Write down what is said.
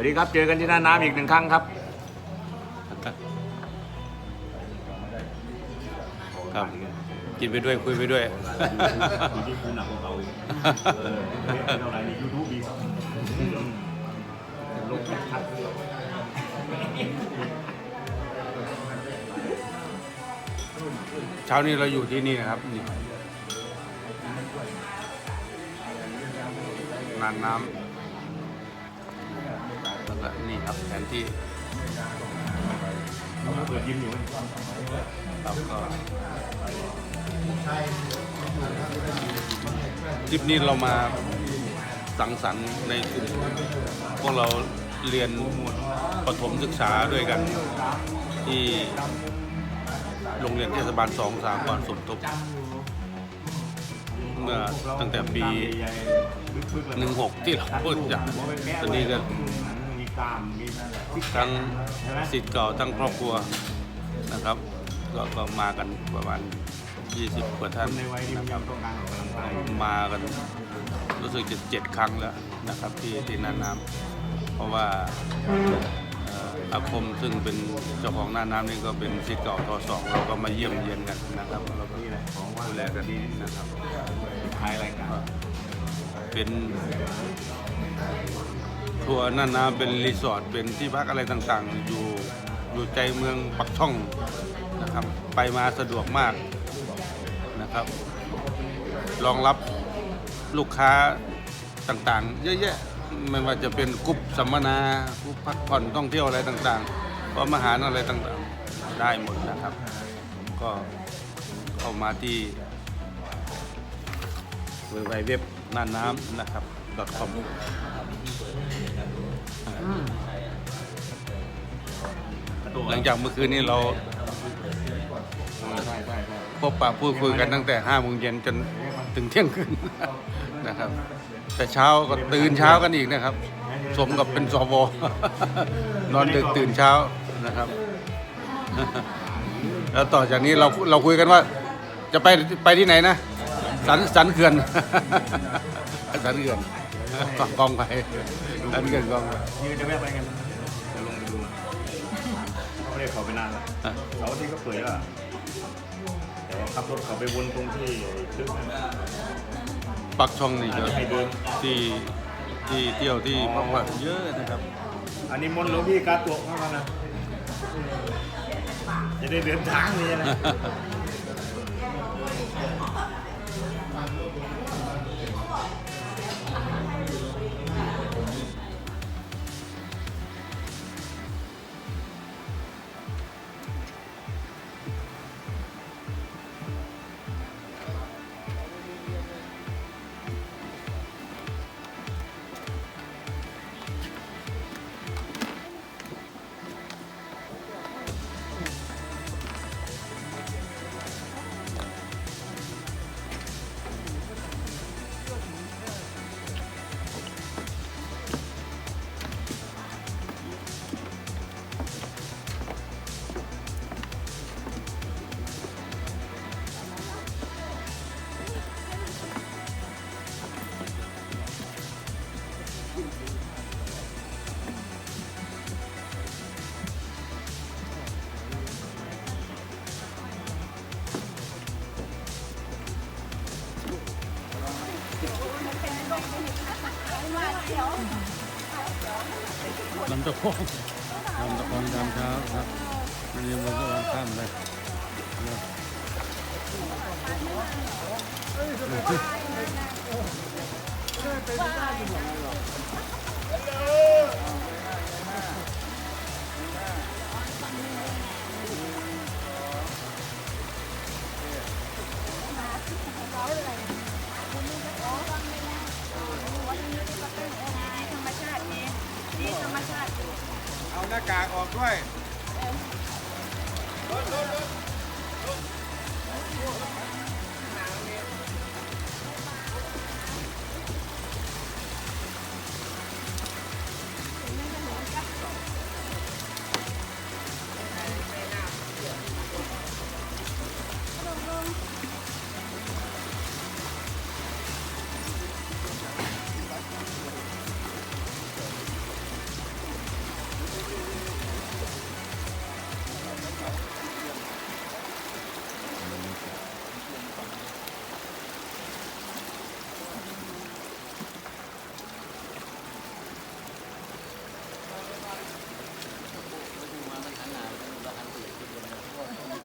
วัสดีครับเจอกันที่หน้าน้ำอีกหนึ่งครั้งครับครับกินไปด้วยคุยไปด้วยอยู่ที่คุณหนักของเราอีกเออเท่าไหร่ในยูทูบอีกลงชัดเช้านี้เราอยู่ที่นี่นะครับนี่นานน้ำแล้วก็ นี่ครับแผนที่เปิดยิ้มอยู่ครับก็ทริปนี้เรามาสังสรรค์ในกลุ่มพวกเราเรียนประถมศึกษาด้วยกัน ที่โรงเรียนเทศบาลสองสามก่อนสมทบเมื่อตั้งแต่ปีหนึ่งหกที่เราพูดจากตอนนี้ก็ มีกล้ามมีซิกแพคทั้งใช่ไหมสิทธิ์เก่าทั้งครอบครัวนะครับก็ก็มากันประมาณ 20 กว่าท่านในวัยที่นะมีครับต้องการออกกำลังกายมากันรู้สึกจะเจ็ดครั้งแล้วนะครับที่ที่น่านน้ำเพราะว่าเอ่ออาคมซึ่งเป็นเจ้าของน่านน้ำนี่ก็เป็นสิทธิ์เก่าทสองเราก็มาเยี่ยมเยียนกันนะครับเราก็นี่แหละของว่าดูแลกันดีนะครับท้ายรายการเป็น ทัวร์น่านน้ำเป็นรีสอร์ทเป็นที่พักอะไรต่างๆ อยู่อยู่ใจเมืองปักช่องนะครับ ไปมาสะดวกมากนะครับรองรับลูกค้าต่างๆ เยอะแยะไม่ว่าจะเป็นกรุ๊ปสัมมนากรุ๊ปพักผ่อนท่องเที่ยวอะไรต่างๆก็มาหารอะไรต่างๆ ได้หมดนะครับ ก็เข้ามาที่เว็บไซต์เว็บน่านน้ำนะครับ .com หลังจากเมื่อคืนนี้เราใช่ใช่ใช่พบปะพูดคุยกันตั้งแต่5โมงเย็นจนถึงเที่ยงคืนนะครับ แต่เช้าก็ตื่นเช้ากันอีกนะครับ สมกับเป็นสว นอนดึกตื่นเช้านะครับ แล้วต่อจากนี้เราเราคุยกันว่า จะไปไปที่ไหนนะ สันสันเขื่อน สันเขื่อน กองไปสันเขื่อนกองไปนี่จะแวะไปกันจะลงไปดูเขาไม่ได้เขาไปนานแล้วอะเสาร์อาที่ก็เปิดแล้วอะแต่ว่าขับรถเขาไปวนตรงที่ตึกนั่นปักช่องนี่อาจก็จะให้เดินที่ที่เที่ยวที่พักผ่อนเยอะนะครับ อันนี้มนต์หลวงพี่กาตัวเข้ามานะจะได้เดินทางนี่นะ ลำตะโพงลำตะโพงยามเช้าครับมันยังมันก็วันข้ามเลยเอาหน้ากากออกด้วย